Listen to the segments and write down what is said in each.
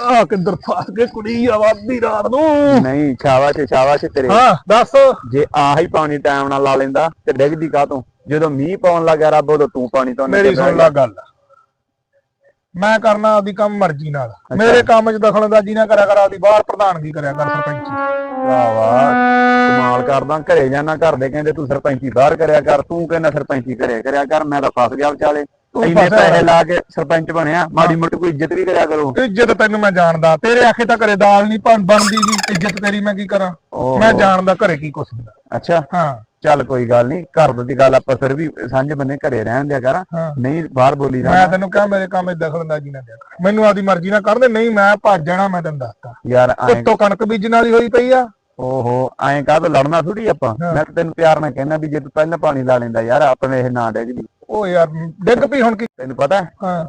ਆ ਕਿੱਧਰ ਫਸ ਗਏ ਕੁੜੀ ਆਵਾਦੀ ਰਾਤ ਨੂੰ? ਨਹੀਂ ਸ਼ਾਬਾਸ਼ ਸ਼ਾਬਾਸ਼ ਤੇਰੇ। ਹਾਂ ਦੱਸ। ਜੇ ਆਹੀ ਪਾਣੀ ਟਾਈਮ ਨਾਲ ਲਾ ਲੈਂਦਾ ਤੇ ਡਿੱਗਦੀ ਕਾਹ ਤੋਂ ਜਦੋਂ ਮੀਂਹ ਪਾਉਣ ਲੱਗਾ ਰੱਬ ਉਦੋਂ ਤੂੰ ਪਾਣੀ ਤੋਂ ਮੇਰੀ ਸੁਣ ਲੈ ਗੱਲ। ਮੈਂ ਕਰਨਾ ਆਪਦੀ ਕੰਮ ਮਰਜ਼ੀ ਨਾਲ। ਮੇਰੇ ਕੰਮ 'ਚ ਦਖਲਅੰਦਾਜ਼ੀ ਨਾ ਕਰਿਆ ਕਰ ਆਪਦੀ ਬਾਹਰ ਪ੍ਰਧਾਨਗੀ ਕਰਿਆ ਕਰ ਸਰਪੰਚੀ। ਵਾਹ ਵਾਹ। ਕਮਾਲ ਕਰਦਾ ਘਰੇ ਜਾਣਾ ਘਰ ਦੇ ਕਹਿੰਦੇ ਤੂੰ ਸਰਪੰਚੀ ਬਾਹਰ ਕਰਿਆ ਕਰ ਤੂੰ ਕਹਿੰਦਾ ਸਰਪੰਚੀ ਘਰੇ ਕਰਿਆ ਕਰ ਮੈਂ ਤਾਂ ਫਸ ਗਿਆ ਵਿਚਾਲੇ। ਤੂੰ ਇੰਨੇ ਪੈਸੇ ਲਾ ਕੇ ਸਰਪੰਚ ਬਣਿਆ ਮਾੜੀ ਮੋਟੀ ਕੋਈ ਇੱਜ਼ਤ ਵੀ ਕਰਿਆ ਕਰੋ। ਇੱਜ਼ਤ ਤੈਨੂੰ ਮੈਂ ਜਾਣਦਾ ਤੇਰੇ ਆਖੇ ਤਾਂ ਘਰੇ ਦਾਲ ਨਹੀਂ ਬਣ- ਬਣਦੀ ਦੀ ਇੱਜ਼ਤ ਤੇਰੀ ਮੈਂ ਕੀ ਕਰਾਂ। ਮੈਂ ਜਾਣਦਾ ਘਰੇ ਕੀ ਕੁਛ ਹੁੰਦਾ। ਅੱਛਾ। ਹਾਂ। ਚੱਲ ਕੋਈ ਗੱਲ ਨਹੀਂ ਘਰ ਦੀ ਗੱਲ ਆਪਾਂ ਫਿਰ ਵੀ ਸਾਂਝੇ ਬੰਨੇ ਘਰੇ ਰਹਿਣ ਦਿਆ ਕਰ। ਨਹੀਂ ਬਾਹਰ ਬੋਲੀ ਮੈਂ ਜਾਣਾ ਤੈਨੂੰ ਕਿਹਾ ਮੇਰੇ ਕੰਮ 'ਚ ਦਖਲਅੰਦਾਜ਼ੀ ਨਾ ਦਿਆ ਕਰ। ਮੈਨੂੰ ਆਪਦੀ ਮਰਜ਼ੀ ਨਾਲ ਕਰਦੇ ਨਹੀਂ ਮੈਂ ਭੱਜ ਜਾਣਾ ਮੈਂ ਤੈਨੂੰ ਦੱਸਤਾ। ਯਾਰ ਉੱਤੋਂ ਕਣਕ ਬੀਜਣ ਵਾਲੀ ਹੋਈ ਪਈ ਆ। ਓਹੋ ਐਂ ਕਾਹ ਤੋਂ ਲੜਨਾ ਥੋੜੀ ਆਪਾਂ। ਮੈਂ ਤੈਨੂੰ ਪਿਆਰ ਨਾਲ ਕਹਿਣਾ ਵੀ ਜੇ ਤੂੰ ਪਹਿਲਾਂ ਪਾਣੀ ਲਾ ਲੈਂਦਾ ਯਾਰ ਆਪਣੇ ਇਹ ਨਾ ਡਿੱਗਦੀ ਉਹ ਯਾਰ ਡਿੱਗ ਪਈ ਹੁਣ ਕੀ ਤੈਨੂੰ ਪਤਾ ਹਾਂ?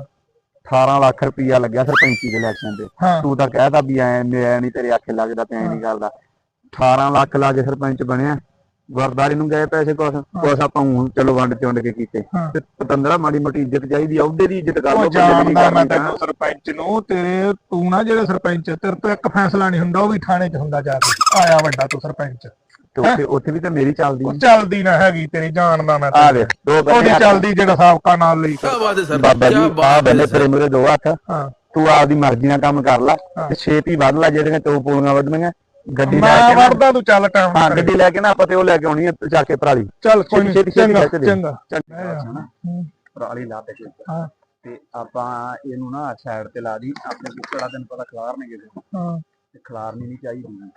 18 ਲੱਖ ਰੁਪਈਆ ਲੱਗਿਆ ਸਰਪੰਚੀ ਦੇ ਇਲੈਕਸ਼ਨ ਤੇ। ਤੂੰ ਤਾਂ ਕਹਿਦਾ ਵੀ ਐ ਨਹੀਂ ਤੇਰੇ ਆਖੇ ਲੱਗਦਾ ਤੇ ਐ ਨਹੀਂ ਕਰਦਾ। 18 ਲੱਖ ਲਾ ਕੇ ਸਰਪੰਚ ਬਣਿਆ। ਗੁਰਦਾਰੀ ਨੂੰ ਗਏ ਪੈਸੇ ਕੁਛ। ਕੁਛ ਆਪਾਂ ਹੁਣ ਚਲੋ ਵੰਡ ਵੰਡ ਕੇ ਕੀਤੇ। ਤੇ ਪਤੰਦਰਾ ਮਾੜੀ ਮੋਟੀ ਇੱਜ਼ਤ ਚਾਹੀਦੀ ਆ ਉਹਦੇ ਦੀ ਇੱਜ਼ਤ ਕਰ ਲੋ ਜਾਣਦਾ ਮੈਂ ਤੈਨੂੰ ਸਰਪੰਚ ਨੂੰ ਤੇਰੇ ਤੂੰ ਨਾ ਜਿਹੜੇ ਸਰਪੰਚ ਤੇਰੇ ਤੋਂ ਇੱਕ ਫੈਸਲਾ ਨਹੀਂ ਹੁੰਦਾ ਉਹ ਵੀ ਥਾਣੇ 'ਚ ਹੁੰਦਾ ਜਾ ਕੇ। ਆਇਆ ਵੱਡਾ ਤੂੰ ਸਰਪੰਚ। ਤੇ ਉੱਥੇ ਉੱਥੇ ਵੀ ਤਾਂ ਮੇਰੀ ਚੱਲਦੀ ਉਹ ਚੱਲਦੀ ਨਾ ਹੈਗੀ ਤੇਰੀ ਜਾਨ ਦਾ ਮੈਂ ਆ ਵੇਖ ਦੋ ਬੰਦੇ ਉਹਦੀ ਚੱਲਦੀ ਜਿਹੜਾ ਸਾਬਕਾ ਨਾਲ ਲਈ। ਬਾਬਾ ਜੀ ਆ ਬੰਦੇ ਪ੍ਰੇਮ ਦੇ ਦੋ ਹੱਥ। ਤੂੰ ਆਪਦੀ ਮਰਜ਼ੀ ਨਾਲ ਕੰਮ ਕਰ ਲੈ ਤੇ ਛੇਤੀ ਵੱਧ ਲੈ ਜਿਹੜੀਆਂ ਤੋ ਪੂਲੀਆਂ ਵੱਧਣੀਆਂ ਗੱਡੀ ਲੈ ਕੇ ਵੜਦਾ ਤੂੰ ਚੱਲ ਟਾਈਮ ਹਾਂ ਗੱਡੀ ਲੈ ਕੇ ਨਾ ਆਪਾਂ ਤੇ ਉਹ ਲੈ ਕੇ ਆਉਣੀ ਹੈ ਚੱਕ ਕੇ ਪਰਾਲੀ। ਚੱਲ ਕੋਈ ਨਹੀਂ ਚੰਗਾ ਚੰਗਾ। ਪਰਾਲੀ ਲਾ ਤੇ ਹਾਂ। ਤੇ ਆਪਾਂ ਇਹਨੂੰ ਨਾ ਸਾਈਡ ਤੇ ਲਾ ਦੀ ਆਪਣੇ ਕੁੱਕੜਾ ਤੈਨੂੰ ਪਤਾ ਖਲਾਰ ਨੇ ਕਿਤੇ ਹਾਂ। ਤੇ ਖਲਾਰਨੀ ਨਹੀਂ ਚਾਹੀਦੀ।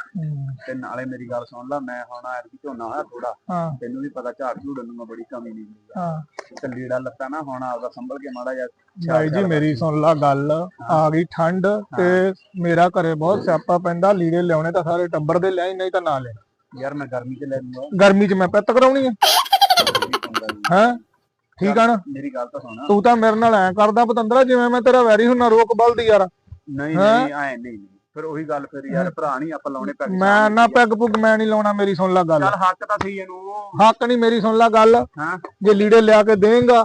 ਤੇ ਨਾਲੇ ਮੇਰੀ ਗੱਲ ਸੁਣ ਲੈ ਮੈਂ ਹੁਣ ਐਤਕੀ ਝੋਨਾ ਹੋਇਆ ਥੋੜਾ ਹਾਂ। ਤੈਨੂੰ ਵੀ ਪਤਾ ਝਾੜ ਝੂੜਨ ਨੂੰ ਮੈਂ ਬੜੀ ਕਮੀ ਨਹੀਂ ਮਿਲਦੀ ਹਾਂ। ਤੇ ਲੀੜਾ ਲੱਤਾ ਨਾ ਹੁਣ ਆਪਦਾ ਸੰਭਲ ਕੇ ਮਾੜਾ ਜਿਹਾ ਭਾਈ ਜੀ ਮੇਰੀ ਸੁਣ ਲਾ ਗੱਲ ਆ ਗਈ ਠੰਡ ਤੇ ਮੇਰਾ ਘਰੇ ਬਹੁਤ ਸਿਆਪਾ ਪੈਂਦਾ ਲੀੜੇ ਲਿਆਉਣੇ ਤਾਂ ਸਾਰੇ ਟੱਬਰ ਦੇ ਲਿਆਈ ਨਹੀਂ ਤਾਂ ਨਾ ਲੈ ਯਾਰ ਮੈਂ ਗਰਮੀ 'ਚ ਲੈ ਲੂੰਗਾ। ਗਰਮੀ 'ਚ ਮੈਂ ਪਿੱਤ ਕਰਾਉਣੀ ਹੈ ਹੈਂ? ਠੀਕ ਆ ਨਾ? ਮੇਰੀ ਗੱਲ ਤਾਂ ਸੁਣ। ਤੂੰ ਤਾਂ ਮੇਰੇ ਨਾਲ ਐ ਕਰਦਾ ਪਤੰਦਰਾ ਜਿਵੇਂ ਮੈਂ ਤੇਰਾ ਵੈਰੀ ਹੁੰਨਾ ਰੋਕ ਬਲਦੀ ਯਾਰ। ਨਹੀਂ? ਨਹੀਂ ਐ ਨਹੀਂ। ਫਿਰ ਉਹੀ ਗੱਲ ਫਿਰ ਯਾਰ ਭਰਾ ਨਹੀਂ ਆਪਾਂ ਲਾਉਣੇ ਪੈਸੇ ਮੈਂ ਨਾ ਪੈਗ ਪੁੱਗ ਮੈਂ ਨਹੀਂ ਲਾਉਣਾ ਮੇਰੀ ਸੁਣ ਲਾ ਗੱਲ। ਚੱਲ ਹੱਕ ਤਾਂ ਸਹੀ ਇਹਨੂੰ ਹੱਕ ਨਹੀਂ ਮੇਰੀ ਸੁਣ ਲਾ ਗੱਲ। ਹਾਂ। ਜੇ ਲੀੜੇ ਲਿਆ ਕੇ ਦੇਂਗਾ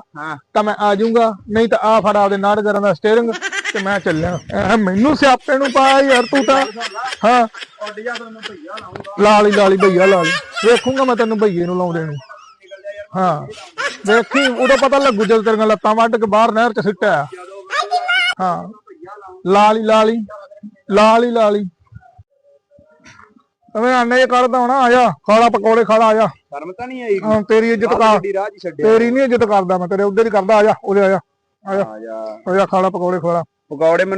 ਤਾਂ ਮੈਂ ਆ ਜਾਊਂਗਾ ਨਹੀਂ ਤਾਂ ਆ ਫੜ ਆਪਦੇ ਨਾੜ ਕਰਨ ਦਾ ਸਟੀਅਰਿੰਗ ਤੇ ਮੈਂ ਚੱਲਿਆ। ਮੈਨੂੰ ਸਿਆਪੇ ਨੂੰ ਪਾ ਯਾਰ ਤੂੰ ਤਾਂ। ਹਾਂ। ਔਡੀਆ ਫਿਰ ਮੈਂ ਭਈਆ ਲਾਉਂਗਾ। ਲਾਲੀ ਲਾਲੀ ਭਈਆ ਲਾਲੀ ਵੇਖੂੰਗਾ ਮੈਂ ਤੈਨੂੰ ਭਈਏ ਨੂੰ ਲਾਉਂਦੇ ਨੂੰ। ਹਾਂ। ਵੇਖੀ ਉਦੋਂ ਪਤਾ ਲੱਗੂ ਜਦੋਂ ਤੇਰੀਆਂ ਲੱਤਾਂ ਵੱਢ ਕੇ ਬਾਹਰ ਨਹਿਰ ਚ ਸਿੱਟਿਆ। ਹਾਂ। ਲਾਲੀ ਲਾਲੀ ਲਾਲੀ ਲਾਲੀ ਤਵੇਂ ਆਨੇ ਕਰਦਾ ਹੋਣਾ ਆ ਜਾ ਖਾਲਾ ਪਕੌੜੇ ਖਾਲਾ ਆ ਜਾ। ਸ਼ਰਮ ਤਾਂ ਨਹੀਂ ਆਈ? ਹਾਂ, ਤੇਰੀ ਇੱਜ਼ਤ ਕਰ ਗੱਡੀ ਰਾਹ 'ਚ ਹੀ ਛੱਡਿਆ। ਤੇਰੀ ਨਹੀਂ ਇੱਜ਼ਤ ਕਰਦਾ ਮੈਂ ਤੇਰੇ ਉਧਰ ਹੀ ਕਰਦਾ ਆ ਜਾ ਉਰੇ ਆ ਜਾ ਆ ਜਾ। ਆ ਜਾ। ਆ ਜਾ ਖਾਲਾ ਪਕੌੜੇ ਖਾਲਾ। ਪਕੌੜੇ ਮੈਨੂੰ